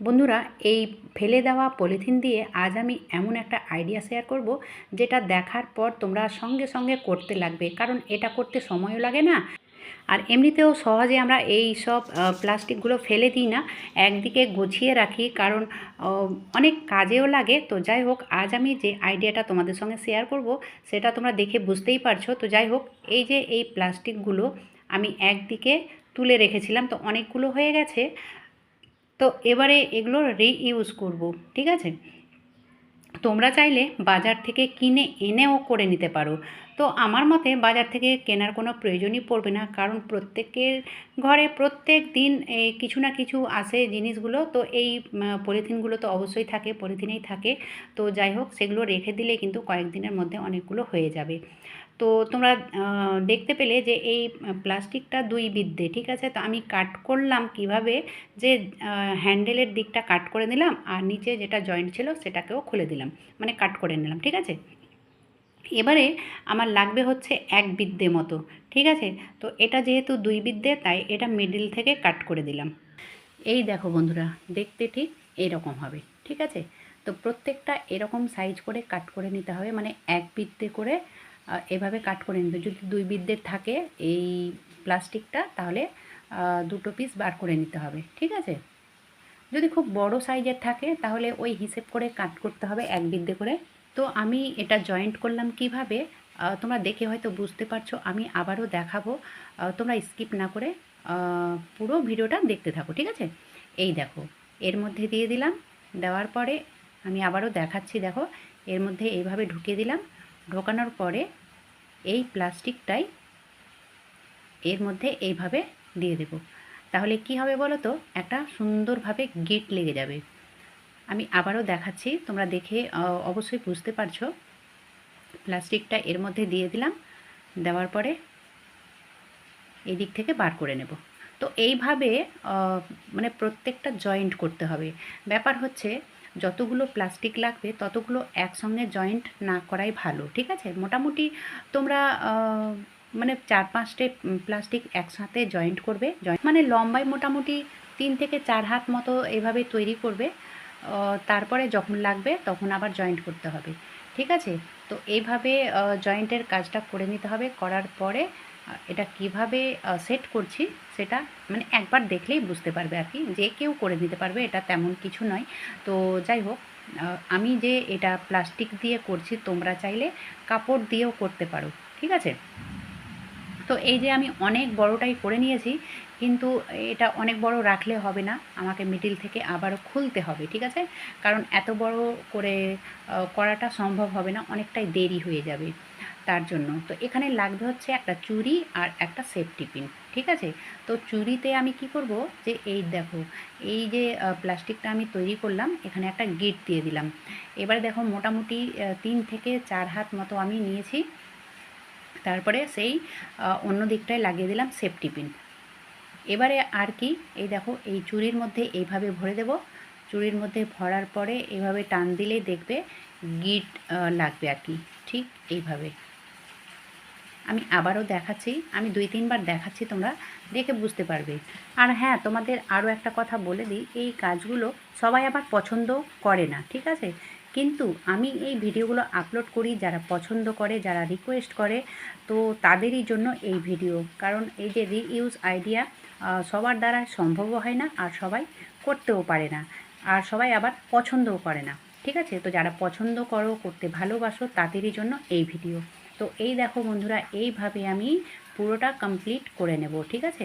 বন্ধুরা, এই ফেলে দেওয়া পলিথিন দিয়ে আজ আমি এমন একটা আইডিয়া শেয়ার করব যেটা দেখার পর তোমরা সঙ্গে সঙ্গে করতে লাগবে, কারণ এটা করতে সময়ও লাগে না। আর এমনিতেও সহজে আমরা এই সব প্লাস্টিকগুলো ফেলে দিই না, একদিকে গুছিয়ে রাখি, কারণ অনেক কাজেও লাগে। তো যাই হোক, আজ আমি যে আইডিয়াটা তোমাদের সঙ্গে শেয়ার করব, সেটা তোমরা দেখে বুঝতেই পারছ। তো যাই হোক, এই যে এই প্লাস্টিকগুলো আমি একদিকে তুলে রেখেছিলাম, তো অনেকগুলো হয়ে গেছে। তো এবারে এগুলো রিইউজ করব, ঠিক আছে? তোমরা চাইলে বাজার থেকে কিনে এনেও করে নিতে পারো। তো আমার মতে বাজার থেকে কেনার কোনো প্রয়োজনই পড়বে না, কারণ প্রত্যেকের ঘরে প্রত্যেক দিন কিছু না কিছু আসে জিনিসগুলো। তো এই পলিথিনগুলো তো অবশ্যই থাকে, পলিথিনেই থাকে। তো যাই হোক, সেগুলো রেখে দিলে কিন্তু কয়েকদিনের মধ্যে অনেকগুলো হয়ে যাবে। তো তোমরা দেখতে পেলে যে এই প্লাস্টিকটা দুই বিদ্যে, ঠিক আছে? তো আমি কাট করলাম কীভাবে? যে হ্যান্ডেলের দিকটা কাট করে দিলাম আর নিচে যেটা জয়েন্ট ছিল সেটাকেও খুলে দিলাম মানে কাট করে নিলাম, ঠিক আছে? এবারে আমার লাগবে হচ্ছে এক বিদ্যে মতো, ঠিক আছে? তো এটা যেহেতু দুই বিদ্যে, তাই এটা মিডিল থেকে কাট করে দিলাম। এই দেখো বন্ধুরা, দেখতে ঠিক এরকম হবে, ঠিক আছে? তো প্রত্যেকটা এরকম সাইজ করে কাট করে নিতে হবে মানে এক বিদ্যে করে এভাবে কাট করে নিতে যদি দুই বিদ্যের থাকে এই প্লাস্টিকটা, তাহলে দুটো পিস বার করে নিতে হবে, ঠিক আছে? যদি খুব বড় সাইজের থাকে, তাহলে ওই হিসেব করে কাট করতে হবে এক বিদ্যে করে। তো আমি এটা জয়েন্ট করলাম কীভাবে? তোমরা দেখে হয়তো বুঝতে পারছ, আমি আবারও দেখাবো। তোমরা স্কিপ না করে পুরো ভিডিওটা দেখতে থাকো, ঠিক আছে? এই দেখো, এর মধ্যে দিয়ে দিলাম, দেওয়ার পরে আমি আবারও দেখাচ্ছি, দেখো, এর মধ্যে এইভাবে ঢুকিয়ে দিলাম। ঢোকানোর পরে এই প্লাস্টিকটাই এর মধ্যে এইভাবে দিয়ে দেব। তাহলে কি হবে বলো তো? একটা সুন্দরভাবে গেট লেগে যাবে। আমি আবারও দেখাচ্ছি, তোমরা দেখে অবশ্যই বুঝতে পারছ। প্লাস্টিকটা এর মধ্যে দিয়ে দিলাম, দেওয়ার পরে এই দিক থেকে বার করে নেব। তো এইভাবে মানে প্রত্যেকটা জয়েন্ট করতে হবে। ব্যাপার হচ্ছে যতগুলো প্লাস্টিক লাগবে, ততগুলো একসঙ্গে জয়েন্ট না করাই ভালো, ঠিক আছে? মোটামুটি তোমরা মানে চার পাঁচটে প্লাস্টিক একসাথে জয়েন্ট করবে জয়েন্ট মানে লম্বায় মোটামুটি তিন থেকে চার হাত মতো এভাবে তৈরি করবে তারপরে যখন লাগবে তখন আবার জয়েন্ট করতে হবে, ঠিক আছে? তো এইভাবে জয়েন্টের কাজটা করে নিতে হবে, করার পরে এটা কীভাবে সেট করছি সেটা মানে একবার দেখলেই বুঝতে পারবে আর কি, যে কেউ করে দিতে পারবে, এটা তেমন কিছু নয়। তো যাই হোক আমি যে এটা প্লাস্টিক দিয়ে করছি, তোমরা চাইলে কাপড় দিয়েও করতে পারো, ঠিক আছে? তো এই যে আমি অনেক বড়টাই করে নিয়েছি, কিন্তু এটা অনেক বড় রাখলে হবে না, আমাকে মিডিল থেকে আবারও খুলতে হবে, ঠিক আছে? কারণ এত বড় করে করাটা সম্ভব হবে না, অনেকটাই দেরি হয়ে যাবে। তার জন্য। তো এখানে লাগবে হচ্ছে একটা চুড়ি আর একটা সেফটি পিন ঠিক আছে? তো চুড়িতে আমি কি করব যে এই দেখো, এই যে প্লাস্টিকটা আমি তৈরি করলাম, এখানে একটা গিট দিয়ে দিলাম। এবার দেখো মোটামুটি তিন থেকে চার হাত মতো আমি নিয়েছি। তারপরে সেই অন্য দিকটায় লাগিয়ে দিলাম সেফটি পিন এবারে আর কি, এই দেখো, এই চুরির মধ্যে এইভাবে ভরে দেব। চুরির মধ্যে ভরার পরে এইভাবে টান দিলেই দেখবে গিট লাগবে আর কি, ঠিক এইভাবে। আমি আবারও দেখাচ্ছি, আমি দুই তিনবার দেখাচ্ছি তোমরা দেখে বুঝতে পারবে। আর হ্যাঁ তোমাদের আরও একটা কথা বলে দিই, এই কাজগুলো সবাই আবার পছন্দ করে না, ঠিক আছে? কিন্তু আমি এই ভিডিওগুলো আপলোড করি যারা পছন্দ করে, যারা রিকোয়েস্ট করে, তো তাদেরই জন্য এই ভিডিও। কারণ এই যে রিইউজ আইডিয়া সবার দ্বারা সম্ভবও হয় না, আর সবাই করতেও পারে না, আর সবাই আবার পছন্দও করে না, ঠিক আছে? তো যারা পছন্দ করো, করতে ভালোবাসো, তাদেরই জন্য এই ভিডিও। তো এই দেখো বন্ধুরা, এইভাবে আমি পুরোটা কমপ্লিট করে নেব, ঠিক আছে?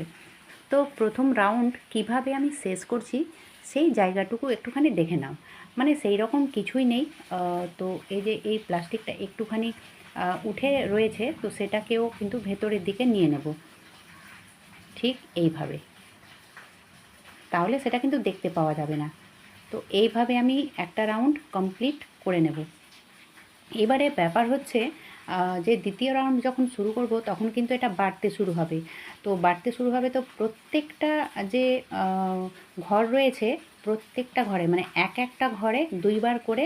তো প্রথম রাউন্ড কীভাবে আমি শেষ করছি, সেই জায়গাটুকু একটুখানি দেখে নাও। মানে সেই রকম কিছুই নেই। তো এই যে এই প্লাস্টিকটা একটুখানি উঠে রয়েছে, তো সেটাকেও কিন্তু ভেতরের দিকে নিয়ে নেব। ঠিক এইভাবে। তাহলে সেটা কিন্তু দেখতে পাওয়া যাবে না। তো এইভাবে আমি একটা রাউন্ড কমপ্লিট করে নেব। এবারে ব্যাপার হচ্ছে যে দ্বিতীয় রাউন্ড যখন শুরু করব, তখন কিন্তু এটা বাড়তে শুরু হবে। তো বাড়তে শুরু হবে তো প্রত্যেকটা যে ঘর রয়েছে, প্রত্যেকটা ঘরে মানে এক একটা ঘরে দুইবার করে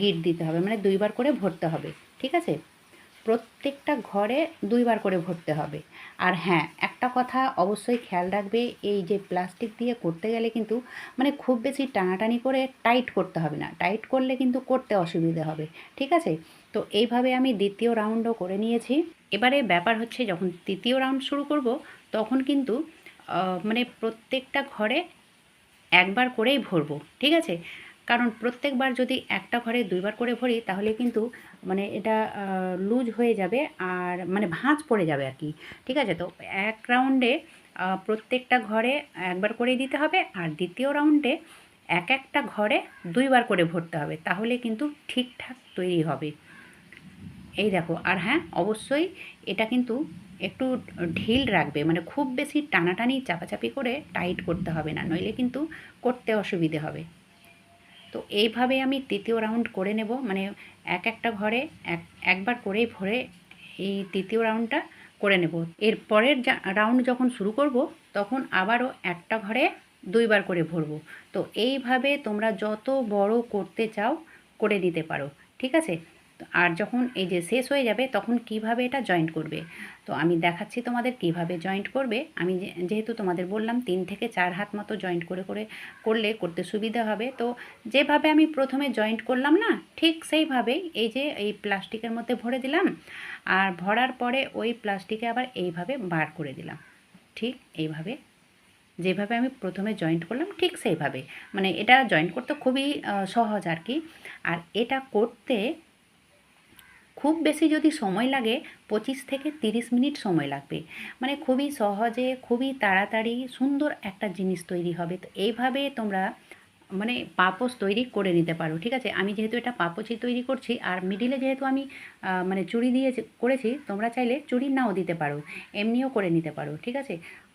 গিট দিতে হবে মানে দুইবার করে ভরতে হবে, ঠিক আছে? প্রত্যেকটা ঘরে দুইবার করে ভরতে হবে। আর হ্যাঁ একটা কথা অবশ্যই খেয়াল রাখবে, এই যে প্লাস্টিক দিয়ে করতে গেলে কিন্তু মানে খুব বেশি টানাটানি করে টাইট করতে হবে না। টাইট করলে কিন্তু করতে অসুবিধে হবে, ঠিক আছে? তো এইভাবে আমি দ্বিতীয় রাউন্ডও করে নিয়েছি। এবারে ব্যাপার হচ্ছে যখন তৃতীয় রাউন্ড শুরু করব, তখন কিন্তু মানে প্রত্যেকটা ঘরে একবার করেই ভরবো, ঠিক আছে? কারণ প্রত্যেকবার যদি একটা ঘরে দুইবার করে ভরি, তাহলে কিন্তু মানে এটা লুজ হয়ে যাবে আর মানে ভাঁজ পড়ে যাবে আর কি, ঠিক আছে? তো এক রাউন্ডে প্রত্যেকটা ঘরে একবার করেই দিতে হবে আর দ্বিতীয় রাউন্ডে এক একটা ঘরে দুইবার করে ভরতে হবে, তাহলে কিন্তু ঠিকঠাক তৈরি হবে। এই দেখো, আর হ্যাঁ অবশ্যই এটা কিন্তু একটু ঢিল রাখবে মানে খুব বেশি টানাটানি, চাপাচাপি করে টাইট করতে হবে না, নইলে কিন্তু করতে অসুবিধে হবে। তো এইভাবে আমি তৃতীয় রাউন্ড করে নেব মানে এক একটা ঘরে এক, একবার করেই ভরে এই তৃতীয় রাউন্ডটা করে নেব। এর পরের রাউন্ড যখন শুরু করব, তখন আবারও একটা ঘরে দুইবার করে ভরবো। তো এইভাবে তোমরা যত বড় করতে চাও, করে নিতে পারো, ঠিক আছে? আর যখন এই যে শেষ হয়ে যাবে, তখন কীভাবে এটা জয়েন্ট করবে? তো আমি দেখাচ্ছি তোমাদের কীভাবে জয়েন্ট করবে। আমি যেহেতু তোমাদের বললাম তিন থেকে চার হাত মতো জয়েন্ট করে করে, করলে করতে সুবিধা হবে। তো যেভাবে আমি প্রথমে জয়েন্ট করলাম না, ঠিক সেইভাবেই এই যে এই প্লাস্টিকের মধ্যে ভরে দিলাম, আর ভরার পরে ওই প্লাস্টিকে আবার এইভাবে বার করে দিলাম। ঠিক এইভাবে। যেভাবে আমি প্রথমে জয়েন্ট করলাম, ঠিক সেইভাবে। মানে এটা জয়েন্ট করতে খুবই সহজ আর কি। আর এটা করতে খুব বেশি যদি সময় লাগে, পঁচিশ থেকে তিরিশ মিনিট সময় লাগবে। মানে খুবই সহজে, খুবই তাড়াতাড়ি সুন্দর একটা জিনিস তৈরি হবে। তো এইভাবে তোমরা মানে পাপোস তৈরি করে নিতে পারো, ঠিক আছে? আমি যেহেতু এটা পাপোশই তৈরি করছি, আর মিডিলে যেহেতু আমি মানে চুড়ি দিয়ে করেছি, তোমরা চাইলে চুড়ি নাও দিতে পারো, এমনিও করে নিতে পারো, ঠিক আছে?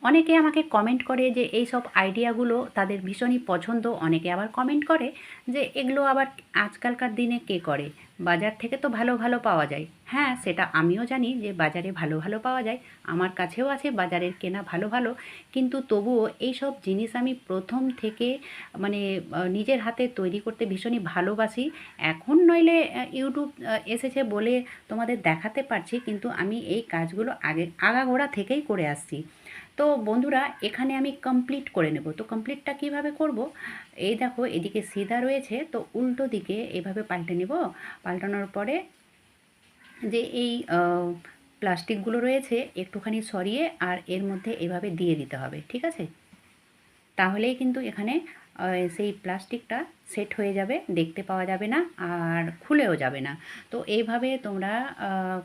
অনেকে আমাকে কমেন্ট করে যে এই সব আইডিয়াগুলো তাদের ভীষণই পছন্দ। অনেকে আবার কমেন্ট করে যে, এগুলো আবার আজকালকার দিনে কে করে? বাজার থেকে তো ভালো ভালো পাওয়া যায়। হ্যাঁ সেটা আমিও জানি যে বাজারে ভালো ভালো পাওয়া যায়। আমার কাছেও আছে বাজারের কেনা ভালো ভালো। কিন্তু তবুও এই সব জিনিস আমি প্রথম থেকে মানে নিজের হাতে তৈরি করতে ভীষণই ভালোবাসি। এখন নইলে ইউটিউব এসেছে বলে তোমাদের দেখাতে পারছি। কিন্তু আমি এই কাজগুলো আগে আগাগোড়া থেকেই করে আসছি। তো বন্ধুরা, এখানে আমি কমপ্লিট করে নেব। তো কমপ্লিটটা কীভাবে করব? এই দেখো, এদিকে সিধা রয়েছে, তো উল্টো দিকে এভাবে পাল্টে নেব। পাল্টানোর পরে যে এই প্লাস্টিকগুলো রয়েছে, একটুখানি সরিয়ে আর এর মধ্যে এভাবে দিয়ে দিতে হবে, ঠিক আছে? তাহলেই কিন্তু এখানে সেই প্লাস্টিকটা সেট হয়ে যাবে, দেখতে পাওয়া যাবে না আর খুলেও যাবে না। তো এইভাবে তোমরা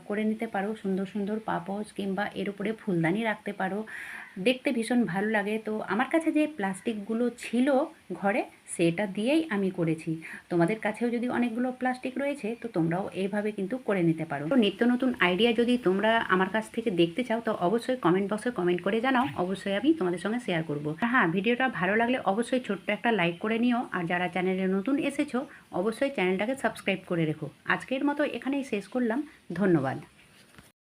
করে নিতে পারো, সুন্দর সুন্দর পাপোশ কিংবা এর উপরে ফুলদানি রাখতে পারো। দেখতে ভীষণ ভালো লাগে। তো আমার কাছে যে প্লাস্টিকগুলো ছিল ঘরে, সেটা দিয়েই আমি করেছি। তোমাদের কাছেও যদি অনেকগুলো প্লাস্টিক রয়েছে, তো তোমরাও এইভাবে কিন্তু করে নিতে পারো। তো নিত্য নতুন আইডিয়া যদি তোমরা আমার কাছ থেকে দেখতে চাও, তো অবশ্যই কমেন্ট বক্সে কমেন্ট করে জানাও। অবশ্যই আমি তোমাদের সঙ্গে শেয়ার করব। হ্যাঁ ভিডিওটা ভালো লাগলে অবশ্যই ছোট্ট একটা লাইক করে নিও। আর যারা চ্যানেলে নতুন এসেছ অবশ্যই চ্যানেলটাকে সাবস্ক্রাইব করে রেখো। আজকের মতো এখানেই শেষ করলাম। ধন্যবাদ।